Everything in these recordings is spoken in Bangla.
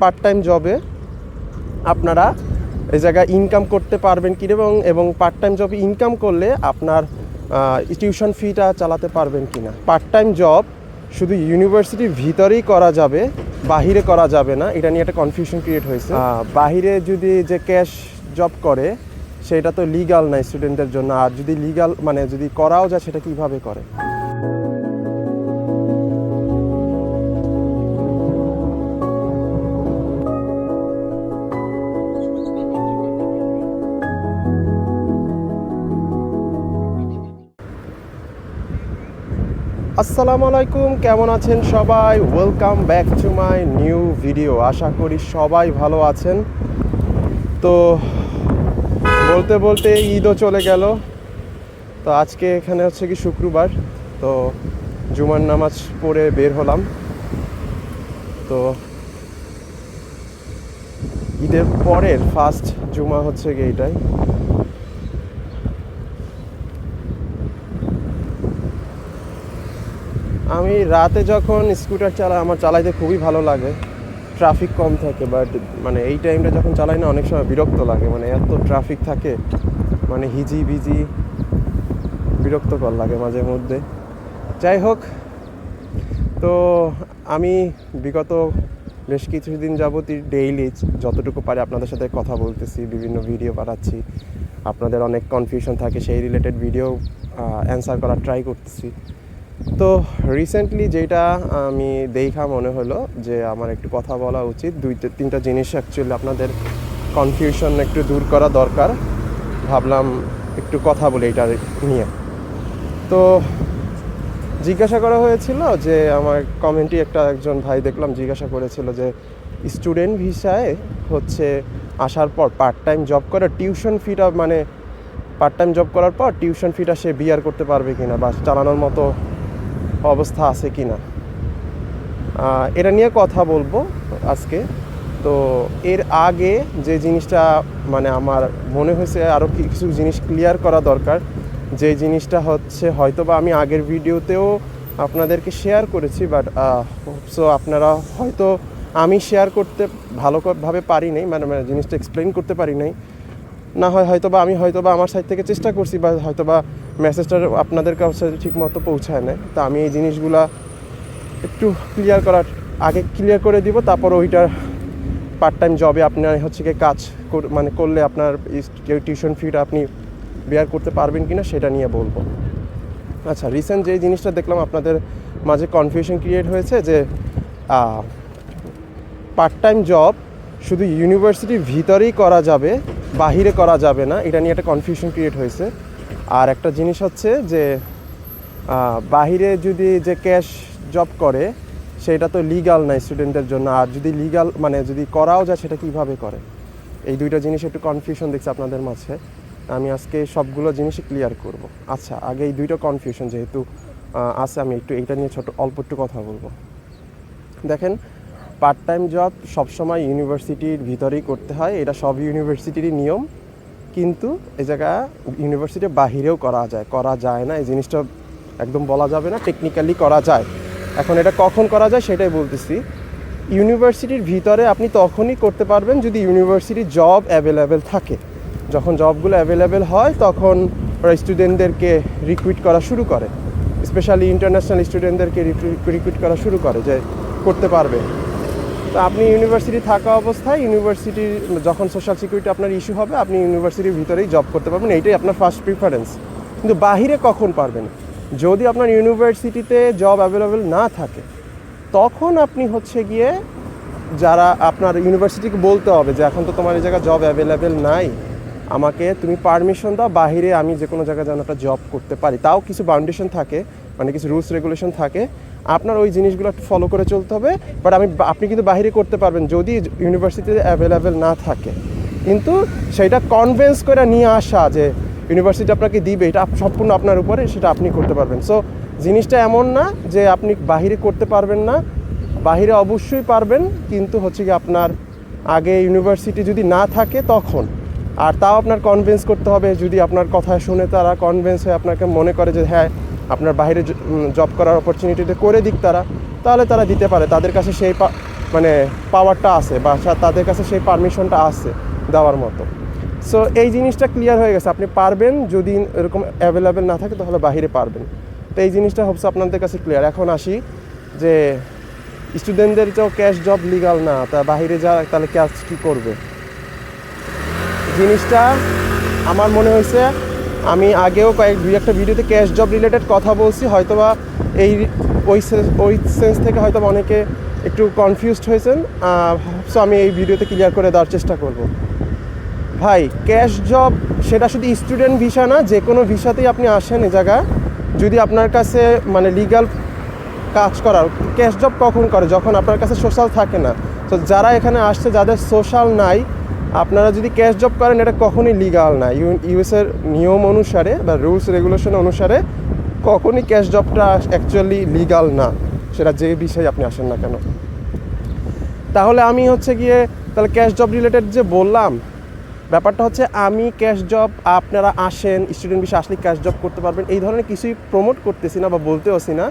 পার্ট টাইম জবে আপনারা এই জায়গায় ইনকাম করতে পারবেন কি এবং এবং পার্ট টাইম জবে ইনকাম করলে আপনার টিউশন ফিটা চালাতে পারবেন কি না পার্ট টাইম জব শুধু ইউনিভার্সিটির ভিতরেই করা যাবে, বাহিরে করা যাবে না। এটা নিয়ে একটা কনফিউশন ক্রিয়েট হয়েছে। বাহিরে যদি যে ক্যাশ জব করে, সেটা তো লিগাল নাই স্টুডেন্টদের জন্য। আর যদি লিগাল মানে যদি করাও যায়, সেটা কীভাবে করে? আসসালামু আলাইকুম, কেমন আছেন সবাই? Welcome back to my new video আশা করি সবাই ভালো আছেন। তো বলতে বলতে ঈদও চলে গেল। তো আজকে এখানে হচ্ছে কি শুক্রবার। তো জুমার নামাজ পড়ে বের হলাম। তো ঈদের পরের ফার্স্ট জুমা হচ্ছে কি এইটাই আমি রাতে যখন স্কুটার চালাই, আমার চালাইতে খুবই ভালো লাগে। ট্রাফিক কম থাকে বাট মানে এই টাইমটা যখন চালাই না, অনেক সময় বিরক্ত লাগে। মানে এত ট্রাফিক থাকে মানে হিজি বিজি বিরক্তকর লাগে মাঝে মধ্যে। যাই হোক, তো আমি বিগত বেশ কিছুদিন যাবতই ডেইলি যতটুকু পারি আপনাদের সাথে কথা বলতেছি, বিভিন্ন ভিডিও পাঠাচ্ছি আপনাদের অনেক কনফিউশন থাকে, সেই রিলেটেড ভিডিও অ্যান্সার করার ট্রাই করতেছি। তো রিসেন্টলি যেটা আমি দেখা মনে হলো যে আমার একটু কথা বলা উচিত, দুই তিনটা জিনিস অ্যাকচুয়ালি আপনাদের কনফিউশন একটু দূর করা দরকার। ভাবলাম একটু কথা বলি এটা নিয়ে। তো জিজ্ঞাসা করা হয়েছিল যে আমার কমেন্টে একটা একজন ভাই দেখলাম জিজ্ঞাসা করেছিল যে স্টুডেন্ট ভিসায় হচ্ছে আসার পর পার্ট টাইম জব করে টিউশন ফিটা মানে পার্ট টাইম জব করার পর টিউশন ফিটা সে বিয়ার করতে পারবে কিনা বা চালানোর মতো অবস্থা আছে কি না। এটা নিয়ে কথা বলব আজকে। তো এর আগে যে জিনিসটা মানে আমার মনে হয়েছে আরও কিছু জিনিস ক্লিয়ার করা দরকার, যে জিনিসটা হচ্ছে হয়তো বা আমি আগের ভিডিওতেও আপনাদেরকে শেয়ার করেছি বাট সো আপনারা হয়তো আমি শেয়ার করতে ভালোভাবে পারি নাই মানে মানে জিনিসটা এক্সপ্লেন করতে পারি নাই। না হয় হয়তো বা আমি হয়তো বা আমার সাইড থেকে চেষ্টা করছি বা হয়তো বা মেসেজটা আপনাদের কাছে ঠিক মতো পৌঁছায় না তো আমি এই জিনিসগুলা একটু ক্লিয়ার করার, আগে ক্লিয়ার করে দিব, তারপর ওইটার পার্ট টাইম জবে আপনার হচ্ছে কি কাজ মানে করলে আপনার টিউশন ফিটা আপনি বেয়ার করতে পারবেন কিনা সেটা নিয়ে বলব। আচ্ছা রিসেন্ট যে জিনিসটা দেখলাম আপনাদের মাঝে কনফিউশন ক্রিয়েট হয়েছে যে পার্ট টাইম জব শুধু ইউনিভার্সিটির ভিতরেই করা যাবে, বাহিরে করা যাবে না। এটা নিয়ে একটা কনফিউশন ক্রিয়েট হয়েছে। আর একটা জিনিস হচ্ছে যে বাহিরে যদি যে ক্যাশ জব করে, সেটা তো লিগাল নাই স্টুডেন্টদের জন্য। আর যদি লিগাল মানে যদি করাও যায়, সেটা কীভাবে করে? এই দুইটা জিনিস একটু কনফিউশন দেখছি আপনাদের মাঝে। আমি আজকে সবগুলো জিনিসই ক্লিয়ার করব। আচ্ছা আগে এই দুইটা কনফিউশন যেহেতু আছে, আমি একটু এইটা নিয়ে ছোট, অল্প একটু কথা বলব। দেখেন পার্ট টাইম জব সবসময় ইউনিভার্সিটির ভিতরেই করতে হয়। এটা সব ইউনিভার্সিটিরই নিয়ম। কিন্তু এই জায়গা ইউনিভার্সিটির বাহিরেও করা যায়। করা যায় না। এই জিনিসটা একদম বলা যাবে না। টেকনিক্যালি করা যায়। এখন এটা কখন করা যায় সেটাই বলতেছি। ইউনিভার্সিটির ভিতরে আপনি তখনই করতে পারবেন যদি ইউনিভার্সিটির জব অ্যাভেলেবেল থাকে। যখন জবগুলো অ্যাভেলেবেল হয়, তখন ওরা স্টুডেন্টদেরকে রিক্রুইট করা শুরু করে। স্পেশালি ইন্টারন্যাশনাল স্টুডেন্টদেরকে রিক্রুইট করা শুরু করে যে করতে পারবে। তো আপনি ইউনিভার্সিটি থাকা অবস্থায় ইউনিভার্সিটির যখন সোশ্যাল সিকিউরিটি আপনার ইস্যু হবে, আপনি ইউনিভার্সিটির ভিতরেই জব করতে পারবেন। এইটাই আপনার ফার্স্ট প্রিফারেন্স কিন্তু বাহিরে কখন পারবেন? যদি আপনার ইউনিভার্সিটিতে জব অ্যাভেলেবেল না থাকে, তখন আপনি হচ্ছে গিয়ে যারা আপনার ইউনিভার্সিটিকে বলতে হবে যে, এখন তো তোমার এই জায়গায় জব অ্যাভেলেবেল নাই। আমাকে তুমি পারমিশন দাও, বাহিরে আমি যে কোনো জায়গায় যেন একটা জব করতে পারি। তাও কিছু বাউন্ডেশন থাকে মানে কিছু রুলস রেগুলেশন থাকে। আপনার ওই জিনিসগুলো একটু ফলো করে চলতে হবে বাট আমি আপনি কিন্তু বাহিরে করতে পারবেন যদি ইউনিভার্সিটিতে অ্যাভেলেবেল না থাকে। কিন্তু সেইটা কনভেন্স করে নিয়ে আসা যে ইউনিভার্সিটি আপনাকে দিবে, এটা সম্পূর্ণ আপনার উপরে, সেটা আপনি করতে পারবেন। সো জিনিসটা এমন না যে আপনি বাহিরে করতে পারবেন না। বাহিরে অবশ্যই পারবেন, কিন্তু হচ্ছে কি আপনার আগে ইউনিভার্সিটি যদি না থাকে তখন। আর তাও আপনার কনভিন্স করতে হবে, যদি আপনার কথা শুনে তারা কনভিন্স হয়ে আপনাকে মনে করে যে হ্যাঁ আপনার বাইরে জব করার অপরচুনিটিটা করে দিক তারা, তাহলে তারা দিতে পারে। তাদের কাছে সেই মানে পাওয়ারটা আছে বা তাদের কাছে সেই পারমিশনটা আছে দেওয়ার মতো। সো এই জিনিসটা ক্লিয়ার হয়ে গেছে। আপনি পারবেন যদি এরকম অ্যাভেলেবেল না থাকে, তাহলে বাইরে পারবেন। তো এই জিনিসটা হচ্ছে আপনাদের কাছে ক্লিয়ার এখন আসি যে স্টুডেন্টদের তো ক্যাশ জব লিগাল না, তা বাইরে যা, তাহলে ক্যাশ কী করবে? জিনিসটা আমার মনে হয়েছে আমি আগেও কয়েক দুই একটা ভিডিওতে ক্যাশ জব রিলেটেড কথা বলছি, হয়তোবা এই, ওই ওই সেন্স থেকে হয়তো অনেকে একটু কনফিউজড হয়েছেন সো আমি এই ভিডিওতে ক্লিয়ার করে দেওয়ার চেষ্টা করব। ভাই ক্যাশ জব সেটা শুধু স্টুডেন্ট ভিসা না, যে কোনো ভিসাতেই আপনি আসেন এই জায়গায়, যদি আপনার কাছে মানে লিগাল কাজ করার ক্যাশ জব কখন করে? যখন আপনার কাছে সোশ্যাল থাকে না। তো যারা এখানে আসছে, যাদের সোশ্যাল নাই আপনারা যদি ক্যাশ জব করেন, এটা কখনই লিগাল না। ইউএসের নিয়ম অনুসারে বা রুলস রেগুলেশন অনুসারে কখনই ক্যাশ জবটা অ্যাকচুয়ালি লিগাল না। সেটা যে বিষয়ে আপনি আসেন না কেন? তাহলে আমি হচ্ছে গিয়ে, তাহলে ক্যাশ জব রিলেটেড যে বললাম, ব্যাপারটা হচ্ছে আমি ক্যাশ জব আপনারা আসেন স্টুডেন্ট বিষয়ে আসলে ক্যাশ জব করতে পারবেন, এই ধরনের কিছুই প্রমোট করতেছি না বা বলতেওছি না।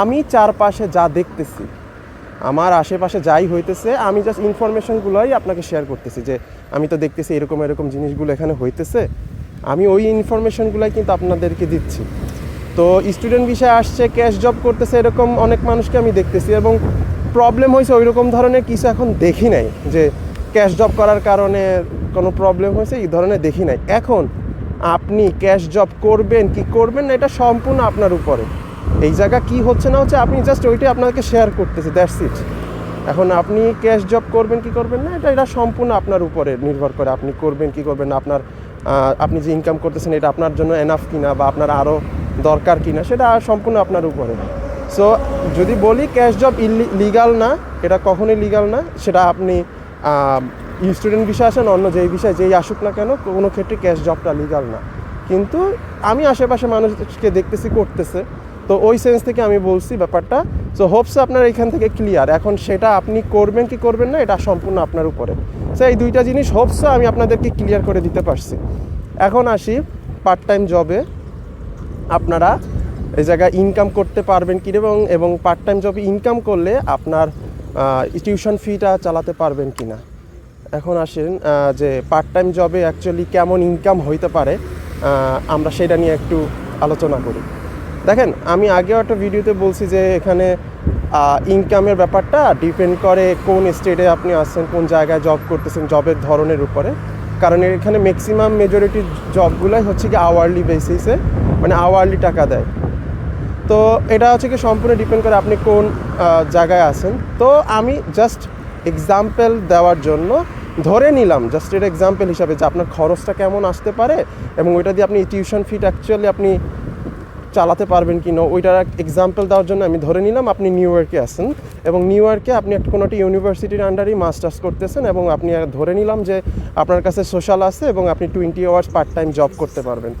আমি চারপাশে যা দেখতেছি আমার আশেপাশে যাই হইতেছে, আমি জাস্ট ইনফরমেশনগুলোই আপনাকে শেয়ার করতেছি যে, আমি তো দেখতেছি এরকম এরকম জিনিসগুলো এখানে হইতেছে। আমি ওই ইনফরমেশনগুলোই কিন্তু আপনাদেরকে দিচ্ছি। তো স্টুডেন্ট বিষয়ে আসছে ক্যাশ জব করতেছে এরকম অনেক মানুষকে আমি দেখতেছি এবং প্রবলেম হয়েছে ওই রকম ধরনের কিছু এখন দেখি নাই যে ক্যাশ জব করার কারণে কোনো প্রবলেম হয়েছে, এই ধরনের দেখি নাই। এখন আপনি ক্যাশ জব করবেন, কি করবেন না, এটা সম্পূর্ণ আপনার উপরে। এই জায়গা কি হচ্ছে না হচ্ছে আপনি জাস্ট ওইটাই আপনাকে শেয়ার করতেছে দ্যাটস ইট এখন আপনি ক্যাশ জব করবেন, কি করবেন? না, এটা এটা সম্পূর্ণ আপনার উপরে নির্ভর করে আপনি করবেন, কি করবেন, আপনার আপনি যে ইনকাম করতেছেন, এটা আপনার জন্য এনাফ কিনা বা আপনার আরও দরকার কিনা, সেটা সম্পূর্ণ আপনার উপরে। সো যদি বলি ক্যাশ জব লিগাল না, এটা কখনোই লিগাল না, সেটা আপনি স্টুডেন্ট বিষয় আসেন, অন্য যেই বিষয় যেই আসুক না কেন, কোনো ক্ষেত্রে ক্যাশ জবটা লিগাল না। কিন্তু আমি আশেপাশে মানুষকে দেখতেছি, করতেছে। তো ওই সেন্স থেকে আমি বলছি ব্যাপারটা। সো হোপস আপনার এখান থেকে ক্লিয়ার এখন সেটা আপনি করবেন কি করবেন না, এটা সম্পূর্ণ আপনার উপরে। সো এই দুইটা জিনিস হোপস আমি আপনাদেরকে ক্লিয়ার করে দিতে পারছি। এখন আসি পার্ট টাইম জবে আপনারা এই জায়গায় ইনকাম করতে পারবেন কি এবং এবং পার্ট টাইম জবে ইনকাম করলে আপনার টিউশন ফিটা চালাতে পারবেন কি না। এখন আসেন যে পার্ট টাইম জবে অ্যাকচুয়ালি কেমন ইনকাম হইতে পারে আমরা সেটা নিয়ে একটু আলোচনা করি। দেখেন, আমি আগেও একটা ভিডিওতে বলছি যে এখানে ইনকামের ব্যাপারটা ডিপেন্ড করে কোন স্টেটে আপনি আসছেন কোন জায়গায় জব করতেছেন জবের ধরনের উপরে। কারণ এখানে ম্যাক্সিমাম মেজরিটি জবগুলোই হচ্ছে কি আওয়ারলি বেসিসে মানে আওয়ারলি টাকা দেয়। তো এটা হচ্ছে কি সম্পূর্ণ ডিপেন্ড করে আপনি কোন জায়গায় আছেন। তো আমি জাস্ট এক্সাম্পল দেওয়ার জন্য ধরে নিলাম জাস্ট এটা এক্সাম্পল হিসাবে যে আপনার খরচটা কেমন আসতে পারে এবং ওইটা দিয়ে আপনি টিউশন ফিট অ্যাকচুয়ালি আপনি চালাতে পারবেন কি না, ওইটার এক এক্সাম্পল দেওয়ার জন্য আমি ধরে নিলাম আপনি নিউ ইয়র্কে আসেন এবং নিউ ইয়র্কে আপনি একটা কোনো একটা ইউনিভার্সিটির আন্ডারেই মাস্টার্স করতেছেন এবং আপনি ধরে নিলাম যে আপনার কাছে সোশ্যাল আছে এবং আপনি twenty hours part time job করতে পারবেন।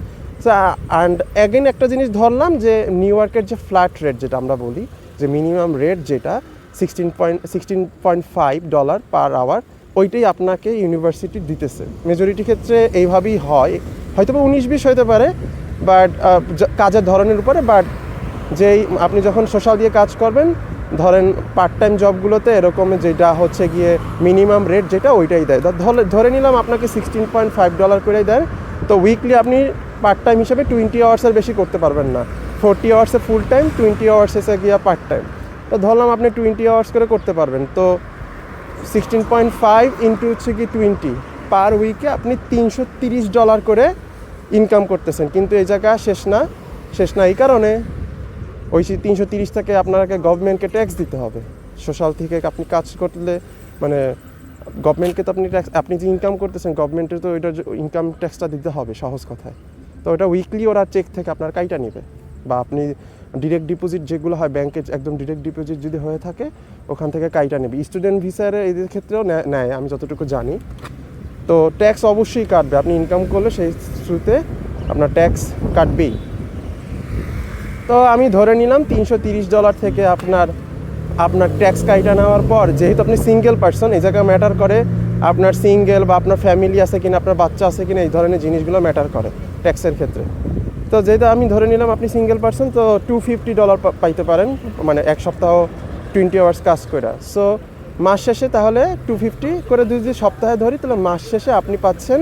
সো অ্যান্ড অ্যাগেন একটা জিনিস ধরলাম যে নিউ ইয়র্কের যে ফ্ল্যাট রেট যেটা আমরা বলি, যে মিনিমাম রেট যেটা sixteen point sixteen point five dollar per hour ওইটাই আপনাকে ইউনিভার্সিটি দিতেছে। মেজরিটি ক্ষেত্রে এইভাবেই হয়। হয়তো বা উনিশ বিশ হতে পারে বাট কাজের ধরনের উপরে বাট যেই আপনি যখন সোশ্যাল দিয়ে কাজ করবেন, ধরেন পার্ট টাইম জবগুলোতে এরকম যেটা হচ্ছে গিয়ে মিনিমাম রেট যেটা ওইটাই দেয়। ধরে নিলাম আপনাকে সিক্সটিন পয়েন্ট ফাইভ ডলার করেই দেয়, তো উইকলি আপনি পার্ট টাইম হিসেবে টোয়েন্টি আওয়ার্সের বেশি করতে পারবেন না। ফোরটি আওয়ার্সে ফুল টাইম টোয়েন্টি আওয়ার্স গিয়া পার্ট টাইম তো ধরলাম আপনি টোয়েন্টি আওয়ার্স করে করতে পারবেন, তো সিক্সটিন পয়েন্ট ফাইভ ইন্টু হচ্ছে কি টোয়েন্টি পার উইকে আপনি তিনশো তিরিশ ডলার করে ইনকাম করতেছেন, কিন্তু এই জায়গা শেষ না শেষ না এই কারণে ওই তিনশো তিরিশ থেকে আপনাকে গভর্নমেন্টকে ট্যাক্স দিতে হবে। সোশ্যাল থেকে আপনি কাজ করলে মানে গভর্নমেন্টকে তো আপনি ট্যাক্স আপনি যে ইনকাম করতেছেন গভর্নমেন্টের তো ওইটার ইনকাম ট্যাক্সটা দিতে হবে সহজ কথায়। তো ওটা উইকলি ওরা চেক থেকে আপনার কাইটা নেবে। বা আপনি ডিরেক্ট ডিপোজিট যেগুলো হয় ব্যাংকে একদম ডিরেক্ট ডিপোজিট যদি হয়ে থাকে, ওখান থেকে কাইটা নেবে। স্টুডেন্ট ভিসার এদের ক্ষেত্রেও নেয়- আমি যতটুকু জানি। তো ট্যাক্স অবশ্যই কাটবে। আপনি ইনকাম করলে সেই থ্রুতে আপনার ট্যাক্স কাটবেই। তো আমি ধরে নিলাম তিনশো ডলার থেকে আপনার আপনার ট্যাক্স কাইটা নেওয়ার পর, যেহেতু আপনি সিঙ্গেল পার্সন এই জায়গায় ম্যাটার করে আপনার সিঙ্গেল বা আপনার ফ্যামিলি আছে কিনা, আপনার বাচ্চা আছে কিনা, এই ধরনের জিনিসগুলো ম্যাটার করে ট্যাক্সের ক্ষেত্রে। তো যেহেতু আমি ধরে নিলাম আপনি সিঙ্গেল পার্সন তো টু ফিফটি ডলার পাইতে পারেন মানে এক সপ্তাহ টোয়েন্টি আওয়ার্স কাজ করে সো মাস শেষে তাহলে টু ফিফটি করে দুই যদি সপ্তাহে ধরি, তাহলে মাস শেষে আপনি পাচ্ছেন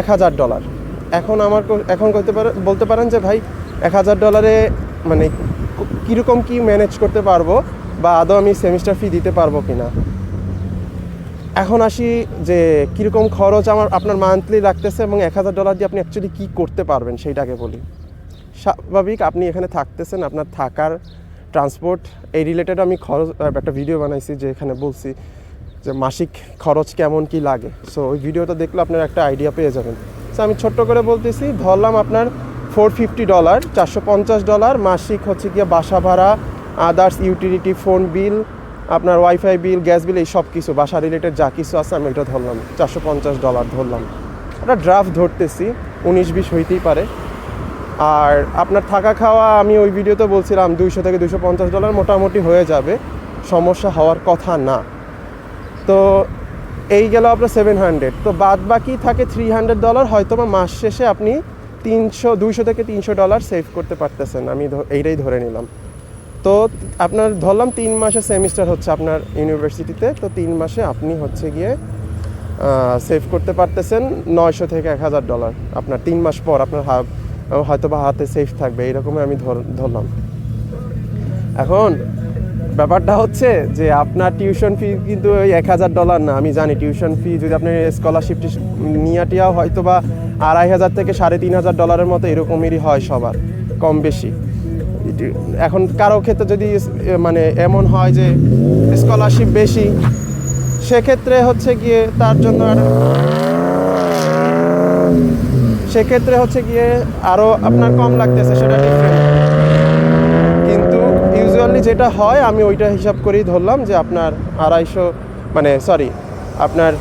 এক হাজার ডলার এখন আমার এখন করতে পারে বলতে পারেন যে, ভাই, এক হাজার ডলারে মানে কীরকম কি ম্যানেজ করতে পারব বা আদৌ আমি সেমিস্টার ফি দিতে পারব কি না এখন আসি যে, কীরকম খরচ আমার, আপনার মান্থলি লাগতেছে এবং এক হাজার ডলার দিয়ে আপনি অ্যাকচুয়ালি কী করতে পারবেন, সেইটাকে বলি। স্বাভাবিক আপনি এখানে থাকতেছেন, আপনার থাকার ট্রান্সপোর্ট এই রিলেটেড আমি খরচ একটা ভিডিও বানাইছি যে এখানে বলছি যে মাসিক খরচ কেমন কি লাগে। সো ওই ভিডিওটা দেখলে আপনার একটা আইডিয়া পেয়ে যাবেন। সো আমি ছোট্ট করে বলতেছি, ধরলাম আপনার ফোর ফিফটি ডলার চারশো পঞ্চাশ ডলার মাসিক হচ্ছে গিয়ে বাসা ভাড়া আদার্স ইউটিলিটি ফোন বিল আপনার ওয়াইফাই বিল গ্যাস বিল এই সব কিছু, বাসা রিলেটেড যা কিছু আছে আমি এটা ধরলাম, চারশো পঞ্চাশ ডলার ধরলাম। একটা ড্রাফট ধরতেছি, উনিশ বিশ হইতেই পারে। আর আপনার থাকা খাওয়া, আমি ওই ভিডিওতে বলছিলাম দুইশো থেকে দুশো পঞ্চাশ ডলার মোটামুটি হয়ে যাবে। সমস্যা হওয়ার কথা না। তো এই গেল আপনার সেভেন হান্ড্রেড তো বাদ বাকি থাকে থ্রি হান্ড্রেড ডলার হয়তো বা মাস শেষে আপনি তিনশো, দুইশো থেকে তিনশো ডলার সেভ করতে পারতেছেন। আমি এইটাই ধরে নিলাম। তো আপনার ধরলাম তিন মাসে সেমিস্টার হচ্ছে আপনার ইউনিভার্সিটিতে তো তিন মাসে আপনি হচ্ছে গিয়ে সেভ করতে পারতেছেন নয়শো থেকে এক হাজার ডলার। আপনার তিন মাস পর আপনার হা- হয়তো বা হাতে সেফ থাকবে, এইরকমই আমি ধর- ধরলাম। এখন, ব্যাপারটা হচ্ছে যে আপনার টিউশন ফি কিন্তু ওই এক হাজার ডলার না, আমি জানি টিউশন ফি যদি আপনি স্কলারশিপ নিয়াটিয়াও হয়তো বা আড়াই হাজার থেকে সাড়ে তিন হাজার ডলারের মতো এরকমেরই হয় সবার, কম বেশি। এখন কারও ক্ষেত্রে যদি মানে এমন হয় যে স্কলারশিপ বেশি, সেক্ষেত্রে হচ্ছে গিয়ে তার জন্য আর- সেক্ষেত্রে হচ্ছে গিয়ে আরও আপনার কম লাগতেছে, সেটা ডিফারেন্ট কিন্তু ইউজুয়ালি যেটা হয়, আমি ওইটা হিসাব করেই ধরলাম যে আপনার আড়াইশো মানে সরি আপনার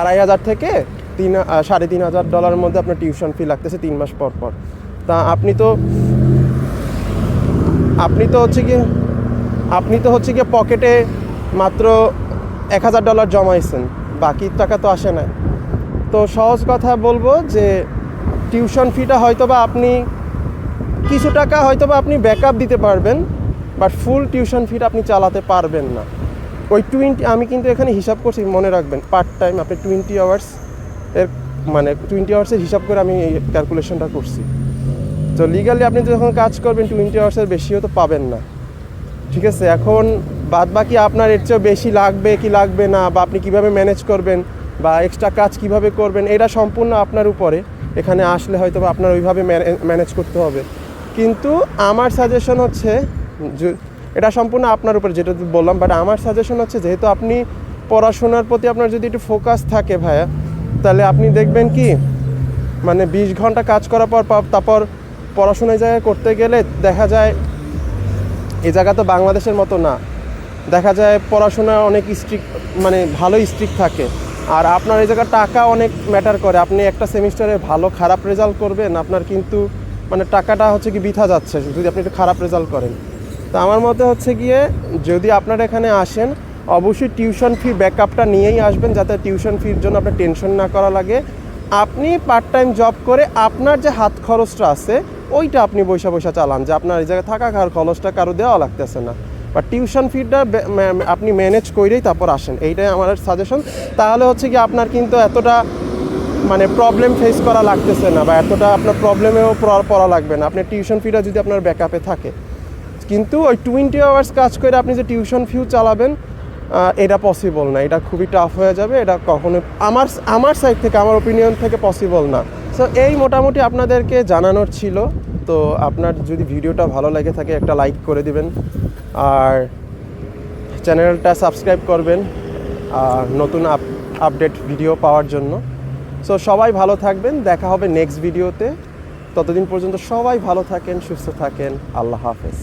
আড়াই হাজার থেকে তিন সাড়ে তিন হাজার ডলারের মধ্যে আপনার টিউশন ফি লাগতেছে তিন মাস পর পর। তা আপনি তো আপনি তো হচ্ছে গিয়ে, আপনি তো হচ্ছে গিয়ে পকেটে মাত্র এক হাজার ডলার জমাইছেন, বাকি টাকা তো আসে না তো সহজ কথা বলব যে টিউশন ফিটা হয়তো বা আপনি কিছু টাকা হয়তো বা আপনি ব্যাকআপ দিতে পারবেন, বাট ফুল টিউশন ফিটা আপনি চালাতে পারবেন না। ওই টোয়েন্টি আমি কিন্তু এখানে হিসাব করছি, মনে রাখবেন পার্ট টাইম আপনি টোয়েন্টি আওয়ার্স এর মানে টোয়েন্টি আওয়ার্সের হিসাব করে আমি এই ক্যালকুলেশনটা করছি। তো লিগালি আপনি যখন কাজ করবেন টোয়েন্টি আওয়ার্সের বেশিও তো পাবেন না। ঠিক আছে, এখন বাদ বাকি আপনার এর চেয়েও বেশি লাগবে, কি লাগবে না, বা আপনি কীভাবে ম্যানেজ করবেন বা এক্সট্রা কাজ কীভাবে করবেন, এটা সম্পূর্ণ আপনার উপরে। এখানে আসলে হয়তো বা আপনার ওইভাবে ম্যানেজ করতে হবে। কিন্তু আমার সাজেশন হচ্ছে এটা সম্পূর্ণ আপনার উপরে, যেটা বললাম বাট আমার সাজেশন হচ্ছে যেহেতু আপনি পড়াশোনার প্রতি আপনার যদি একটু ফোকাস থাকে ভাইয়া, তাহলে আপনি দেখবেন কি মানে বিশ ঘণ্টা কাজ করার পর পর- তারপর পড়াশোনার জায়গায় করতে গেলে দেখা যায় এই জায়গা তো বাংলাদেশের মতো না। দেখা যায় পড়াশোনা অনেক স্ট্রিক্ট মানে ভালো স্ট্রিক্ট থাকে। আর আপনার এই জায়গায় টাকা অনেক ম্যাটার করে। আপনি একটা সেমিস্টারে ভালো, খারাপ রেজাল্ট করবেন, আপনার কিন্তু মানে টাকাটা হচ্ছে কি বৃথা যাচ্ছে, যদি আপনি একটু খারাপ রেজাল্ট করেন। তো আমার মতে হচ্ছে গিয়ে, যদি আপনারা এখানে আসেন, অবশ্যই টিউশন ফি ব্যাকআপটা নিয়েই আসবেন, যাতে টিউশন ফির জন্য আপনার টেনশন না করা লাগে। আপনি পার্ট টাইম জব করে আপনার যে হাত খরচটা আছে, ওইটা আপনি বৈশা বৈশা চালান, যে আপনার এই জায়গায় থাকা খাওয়ার খরচটা কারও দেওয়া লাগতেছে না। বা টিউশন ফিটা আপনি ম্যানেজ করেই তারপর আসেন, এইটাই আমার সাজেশন তাহলে হচ্ছে কি আপনার কিন্তু এতটা মানে প্রবলেম ফেস করা লাগতেছে না বা এতটা আপনার প্রবলেমেও পড়া লাগবে না। আপনার টিউশন ফিটা যদি আপনার ব্যাকআপে থাকে। কিন্তু ওই টোয়েন্টি আওয়ার্স কাজ করে আপনি যে টিউশন ফিউ চালাবেন এটা পসিবল না। এটা খুবই টাফ হয়ে যাবে। এটা কখনো আমার আমার সাইড থেকে, আমার ওপিনিয়ন থেকে পসিবল না। সো এই মোটামুটি আপনাদেরকে জানানোর ছিল। তো আপনার যদি ভিডিওটা ভালো লাগে থাকে, একটা লাইক করে দিবেন। আর চ্যানেলটা সাবস্ক্রাইব করবেন, আর নতুন আপ আপডেট ভিডিও পাওয়ার জন্য। সো সবাই ভালো থাকবেন, দেখা হবে নেক্সট ভিডিওতে ততদিন পর্যন্ত সবাই ভালো থাকেন, সুস্থ থাকেন। আল্লাহ হাফেজ।